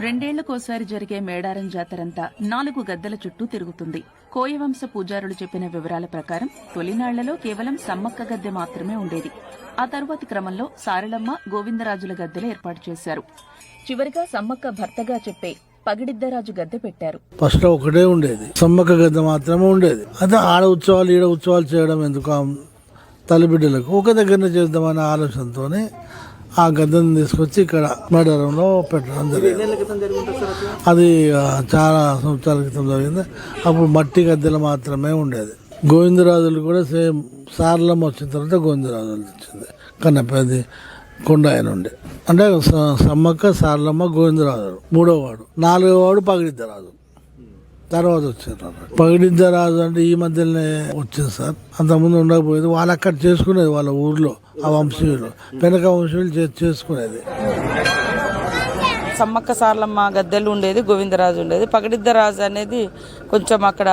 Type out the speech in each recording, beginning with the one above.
రెండేళ్ళకోసారి జరిగే మేడారం జాతరంతా నాలుగు గద్దెల చుట్టూ తిరుగుతుంది. కోయవంశ పూజారులు చెప్పిన వివరాల ప్రకారం తొలినాళ్ళలో కేవలం సమ్మక్క గద్దె మాత్రమే ఉండేది. ఆ తరువాతి క్రమంలో సారలమ్మ గోవిందరాజుల గద్దెలు ఏర్పాటు చేశారు. చివరిగా సమ్మక్క భర్తగా చెప్పే పగిడిద్దరాజు గద్దె పెట్టారు. ఫస్ట్ ఒకటే ఉండేది. సమ్మక్క గద్దె మాత్రమే ఉండేది. అదే ఆడ ఉత్సవాలు ఈడ ఉత్సవాలు చేయడం ఎందుకు? తల్లిబిడ్డలకు ఒక దగ్గరనే చేద్దామనే ఆలోచనతోనే ఆ గద్దెను తీసుకొచ్చి ఇక్కడ మేడారంలో పెట్టడం జరిగింది. అది చాలా సంవత్సరాల క్రితం జరిగింది. అప్పుడు మట్టి గద్దెలు మాత్రమే ఉండేది. గోవిందరాజులు కూడా సేమ్ సార్లమ్మ వచ్చిన తర్వాత గోవిందరాజులు వచ్చింది కన్నపేది కొండ ఆయన ఉండే. అంటే స- సమ్మక్క సార్లమ్మ గోవిందరాజు మూడో వాడు. నాలుగో వాడు పగిడిద్దరాజు. తర్వాత వచ్చారు పగిడిద్దరాజు అంటే ఈ మధ్యనే వచ్చింది సార్. అంతకుముందు ఉండకపోయేది. వాళ్ళు అక్కడ చేసుకునేది వాళ్ళ ఊర్లో. ఆ వంశీయులు. వెనక వంశీయులు చేసుకునేది. సమ్మక్క సార్లమ్మ గద్దెలు ఉండేది గోవిందరాజు ఉండేది. పగడిద్దరాజు అనేది కొంచెం అక్కడ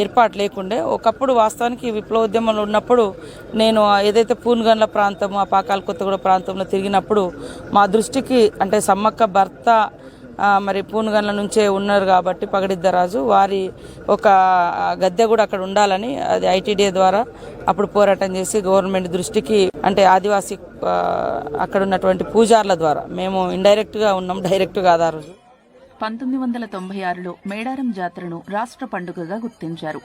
ఏర్పాటు లేకుండే. ఒకప్పుడు వాస్తవానికి విప్లవోద్యమంలో ఉన్నప్పుడు నేను ఏదైతే పూన్గన్ల ప్రాంతం ఆ పాకాల కొత్తగూడ ప్రాంతంలో తిరిగినప్పుడు మా దృష్టికి అంటే సమ్మక్క భర్త మరి పూనుగన్ల నుంచే ఉన్నారు కాబట్టి పగడిద్దరాజు. వారి ఒక గద్దె కూడా అక్కడ ఉండాలని అది ఐటీడీ ద్వారా అప్పుడు పోరాటం చేసి గవర్నమెంట్ దృష్టికి అంటే ఆదివాసీ అక్కడ ఉన్నటువంటి పూజార్ల ద్వారా. మేము ఇండైరెక్ట్గా ఉన్నాం డైరెక్ట్ కాదు ఆ రోజు. పంతొమ్మిది వందల తొంభై ఆరులో మేడారం జాతరను రాష్ట్ర పండుగగా గుర్తించారు.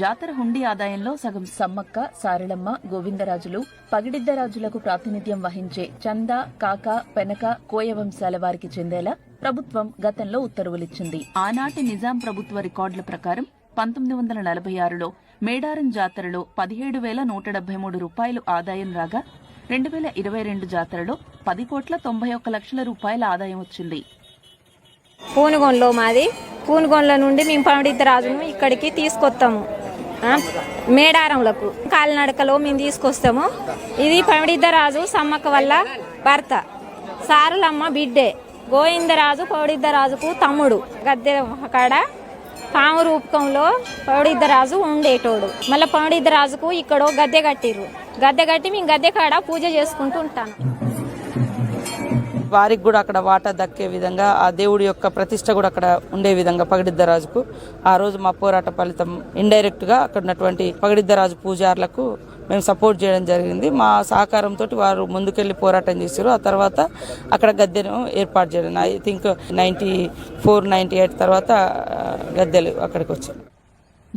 జాతర హుండీ ఆదాయంలో సగం సమ్మక్క సారళమ్మ గోవిందరాజులు పగిడిద్దరాజులకు ప్రాతినిధ్యం వహించే చంద కాక పెనక కోయ వంశాల వారికి చెందేలా ప్రభుత్వం గతంలో ఉత్తర్వులిచ్చింది. ఆనాటి నిజాం ప్రభుత్వ రికార్డుల ప్రకారం పంతొమ్మిది వందల నలభై ఆరులో మేడారం జాతరలో పదిహేడు వేల నూట డెబ్బై మూడు రూపాయలు ఆదాయం రాగా రెండు వేల ఇరవై రెండు జాతరలో పది కోట్ల తొంభై ఒక్క లక్షల రూపాయల ఆదాయం వచ్చింది. పూనుగొండలో మాది. పూనుగొండల నుండి మేము పండితరాజును ఇక్కడికి తీసుకొస్తాము. మేడారంలకు. కాలినడకలో మేము తీసుకొస్తాము. ఇది పండితరాజు సమ్మక్క వల్ల భర్త. సారలమ్మ బిడ్డే. గోవిందరాజు కోడిద్దరాజుకు తమ్ముడు. గద్దె కాడ పాము రూపకంలో పౌడిద్దరాజు ఉండేటోడు. మళ్ళీ పౌడిద్దరాజుకు ఇక్కడ గద్దె కట్టిర్రు. గద్దె కట్టి మేము గద్దె కాడ పూజ చేసుకుంటూ ఉంటాను. వారికి కూడా అక్కడ వాటా దక్కే విధంగా ఆ దేవుడి యొక్క ప్రతిష్ట కూడా అక్కడ ఉండే విధంగా పగడిద్దరాజుకు ఆ రోజు మా పోరాట ఫలితం ఇండైరెక్ట్గా అక్కడ ఉన్నటువంటి పగడిద్దరాజు పూజారులకు మేము సపోర్ట్ చేయడం జరిగింది. మా సహకారంతో వారు ముందుకెళ్ళి పోరాటం చేశారు. ఆ తర్వాత అక్కడ గద్దెను ఏర్పాటు చేయడం. I think ninety four ninety eight తర్వాత గద్దెలు అక్కడికి వచ్చాయి.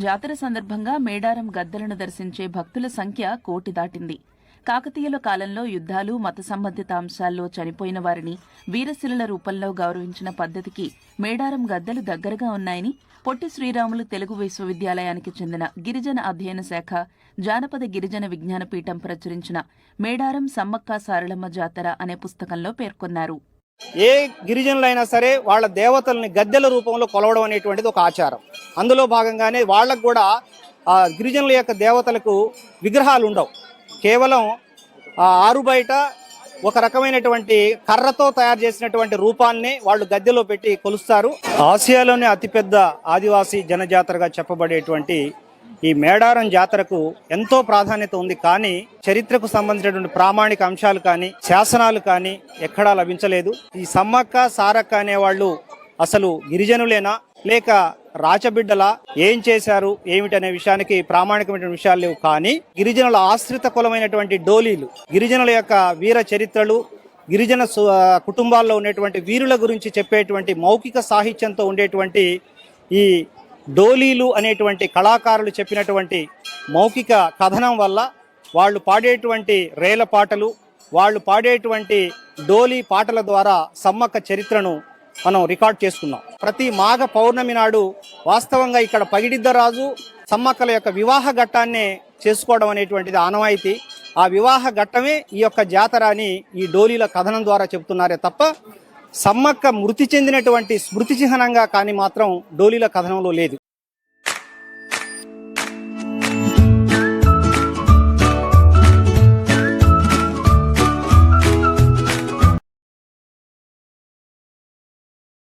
జాతర సందర్భంగా మేడారం గద్దెలను దర్శించే భక్తుల సంఖ్య కోటి దాటింది. కాకతీయుల కాలంలో యుద్ధాలు మత సంబంధిత అంశాల్లో చనిపోయిన వారిని వీరశిలల రూపంలో గౌరవించిన పద్ధతికి మేడారం గద్దెలు దగ్గరగా ఉన్నాయని పొట్టి శ్రీరాములు తెలుగు విశ్వవిద్యాలయానికి చెందిన గిరిజన అధ్యయన శాఖ జానపద గిరిజన విజ్ఞాన పీఠం ప్రచురించిన మేడారం సమ్మక్క సారళమ్మ జాతర అనే పుస్తకంలో పేర్కొన్నారు. ఏ గిరిజనులైనా సరే వాళ్ళ దేవతల్ని గద్దెల రూపంలో కొలవడం అనేటువంటిది ఒక ఆచారం. అందులో భాగంగానే వాళ్ళకు కూడా గిరిజనుల యొక్క దేవతలకు విగ్రహాలు ఉండవు కేవలం ఆ ఆరు బయట ఒక రకమైనటువంటి కర్రతో తయారు చేసినటువంటి రూపాన్ని వాళ్ళు గద్దెలో పెట్టి కొలుస్తారు. ఆసియాలోనే అతిపెద్ద ఆదివాసీ జనజాతరగా చెప్పబడేటువంటి ఈ మేడారం జాతరకు ఎంతో ప్రాధాన్యత ఉంది. కానీ చరిత్రకు సంబంధించినటువంటి ప్రామాణిక అంశాలు కానీ శాసనాలు కానీ ఎక్కడా లభించలేదు. ఈ సమ్మక్క సారక్క అనేవాళ్ళు అసలు గిరిజనులేనా? లేక రాచబిడ్డల ఏం చేశారు ఏమిటనే విషయానికి ప్రామాణికమైన విషయాలు లేవు. కానీ గిరిజనుల ఆశ్రిత కులమైనటువంటి డోలీలు గిరిజనుల యొక్క వీర చరిత్రలు గిరిజన సు- కుటుంబాల్లో ఉన్నటువంటి వీరుల గురించి చెప్పేటువంటి మౌఖిక సాహిత్యంతో ఉండేటువంటి ఈ డోలీలు అనేటువంటి కళాకారులు చెప్పినటువంటి మౌఖిక కథనం వల్ల వాళ్ళు పాడేటువంటి రేల పాటలు వాళ్ళు పాడేటువంటి డోలీ పాటల ద్వారా సమ్మక్క చరిత్రను మనం రికార్డ్ చేసుకున్నాం. ప్రతి మాఘ పౌర్ణమి నాడు వాస్తవంగా ఇక్కడ పగిడిద్దరాజు సమ్మక్కల యొక్క వివాహ ఘట్టాన్నే చేసుకోవడం అనేటువంటిది ఆనవాయితీ. ఆ వివాహ ఘట్టమే ఈ యొక్క జాతర అని ఈ డోలీల కథనం ద్వారా చెబుతున్నారే తప్ప సమ్మక్క మృతి చెందినటువంటి స్మృతి చిహ్నంగా కానీ మాత్రం డోలీల కథనంలో లేదు.